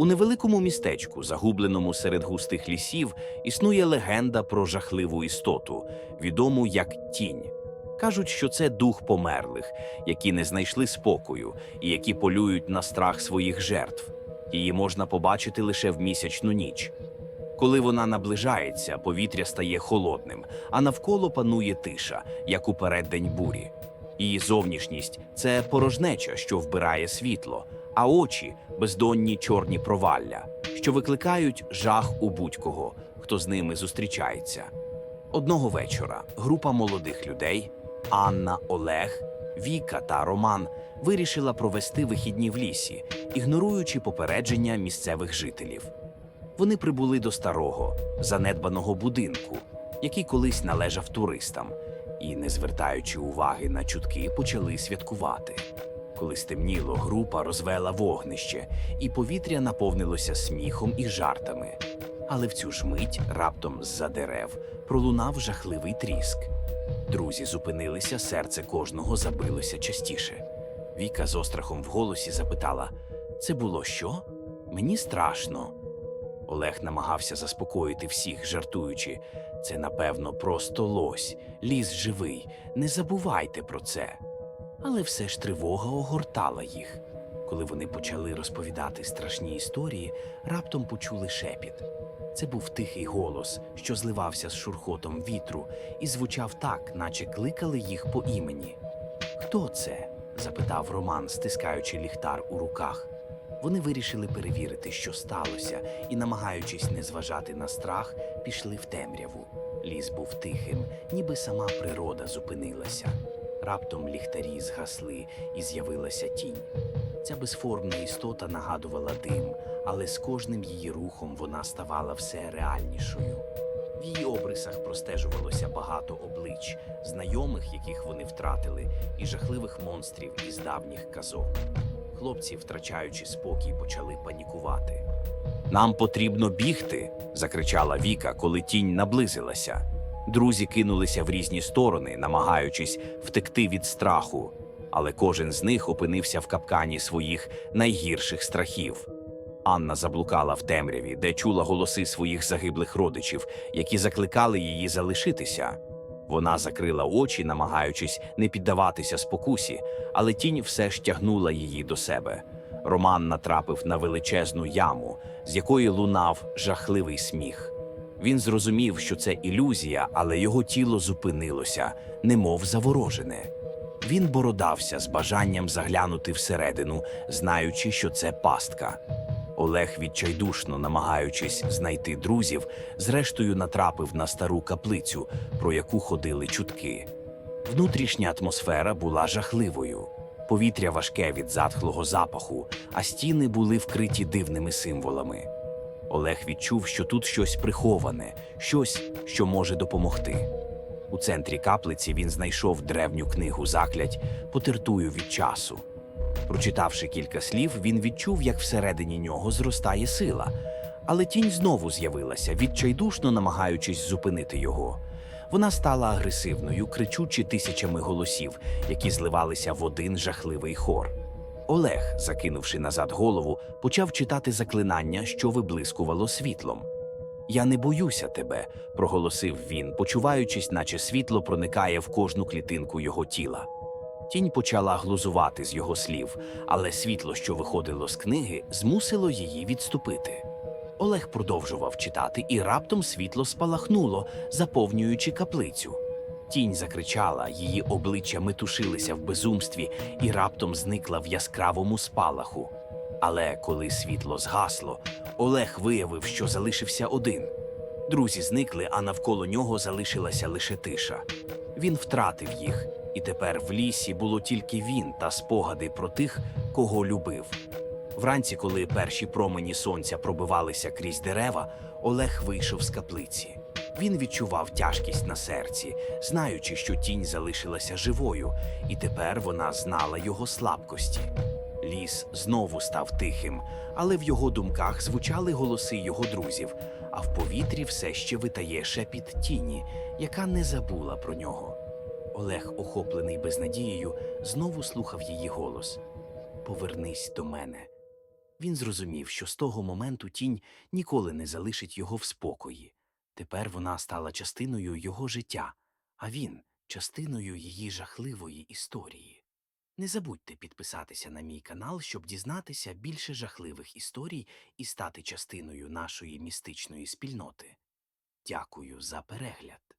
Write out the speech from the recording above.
У невеликому містечку, загубленому серед густих лісів, існує легенда про жахливу істоту, відому як тінь. Кажуть, що це дух померлих, які не знайшли спокою і які полюють на страх своїх жертв. Її можна побачити лише в місячну ніч. Коли вона наближається, повітря стає холодним, а навколо панує тиша, як у переддень бурі. Її зовнішність це порожнеча, що вбирає світло, а очі бездонні чорні провалля, що викликають жах у будь-кого, хто з ними зустрічається. Одного вечора група молодих людей Анна, Олег, Віка та Роман вирішила провести вихідні в лісі, ігноруючи попередження місцевих жителів. Вони прибули до старого, занедбаного будинку, який колись належав туристам, і, не звертаючи уваги на чутки, почали святкувати. Коли стемніло, група розвела вогнище, і повітря наповнилося сміхом і жартами. Але в цю ж мить раптом з-за дерев пролунав жахливий тріск. Друзі зупинилися, серце кожного забилося частіше. Віка з острахом в голосі запитала: Це було що? Мені страшно. Олег намагався заспокоїти всіх, жартуючи. Це, напевно, просто лось, ліс живий. Не забувайте про це. Але все ж тривога огортала їх. Коли вони почали розповідати страшні історії, раптом почули шепіт. Це був тихий голос, що зливався з шурхотом вітру, і звучав так, наче кликали їх по імені. Хто це? запитав Роман, стискаючи ліхтар у руках. Вони вирішили перевірити, що сталося, і, намагаючись не зважати на страх, пішли в темряву. Ліс був тихим, ніби сама природа зупинилася. Раптом ліхтарі згасли і з'явилася тінь. Ця безформна істота нагадувала дим, але з кожним її рухом вона ставала все реальнішою. В її обрисах простежувалося багато облич, знайомих, яких вони втратили, і жахливих монстрів із давніх казок. Хлопці, втрачаючи спокій, почали панікувати. Нам потрібно бігти, закричала Віка, коли тінь наблизилася. Друзі кинулися в різні сторони, намагаючись втекти від страху, але кожен з них опинився в капкані своїх найгірших страхів. Анна заблукала в темряві, де чула голоси своїх загиблих родичів, які закликали її залишитися. Вона закрила очі, намагаючись не піддаватися спокусі, але тінь все ж тягнула її до себе. Роман натрапив на величезну яму, з якої лунав жахливий сміх. Він зрозумів, що це ілюзія, але його тіло зупинилося, немов заворожене. Він бородався з бажанням заглянути всередину, знаючи, що це пастка. Олег, відчайдушно намагаючись знайти друзів, зрештою натрапив на стару каплицю, про яку ходили чутки. Внутрішня атмосфера була жахливою. Повітря важке від затхлого запаху, а стіни були вкриті дивними символами. Олег відчув, що тут щось приховане, щось, що може допомогти. У центрі каплиці він знайшов древню книгу заклять потертую від часу. Прочитавши кілька слів, він відчув, як всередині нього зростає сила, але тінь знову з'явилася, відчайдушно намагаючись зупинити його. Вона стала агресивною, кричучи тисячами голосів, які зливалися в один жахливий хор. Олег, закинувши назад голову, почав читати заклинання, що виблискувало світлом. Я не боюся тебе, проголосив він, почуваючись, наче світло проникає в кожну клітинку його тіла. Тінь почала глузувати з його слів, але світло, що виходило з книги, змусило її відступити. Олег продовжував читати, і раптом світло спалахнуло, заповнюючи каплицю. Тінь закричала, її обличчя метушилися в безумстві і раптом зникла в яскравому спалаху. Але коли світло згасло, Олег виявив, що залишився один. Друзі зникли, а навколо нього залишилася лише тиша. Він втратив їх, і тепер в лісі було тільки він та спогади про тих, кого любив. Вранці, коли перші промені сонця пробивалися крізь дерева, Олег вийшов з каплиці. Він відчував тяжкість на серці, знаючи, що тінь залишилася живою, і тепер вона знала його слабкості. Ліс знову став тихим, але в його думках звучали голоси його друзів, а в повітрі все ще витає шепіт тіні, яка не забула про нього. Олег, охоплений безнадією, знову слухав її голос: Повернись до мене. Він зрозумів, що з того моменту тінь ніколи не залишить його в спокої. Тепер вона стала частиною його життя, а він частиною її жахливої історії. Не забудьте підписатися на мій канал, щоб дізнатися більше жахливих історій і стати частиною нашої містичної спільноти. Дякую за перегляд.